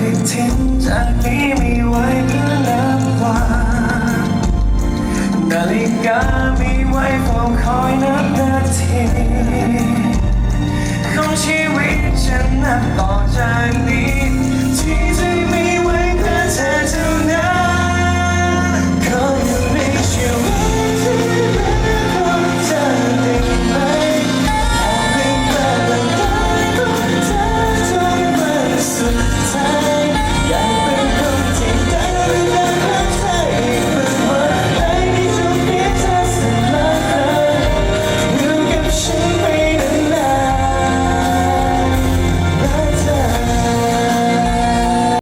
ได้ทิ้งจากนี้ไม่ไว้ก็นับวันนาฬิกามีไว้เฝ้าคอยนับนาทีของชีวิตฉันนับต่อจาก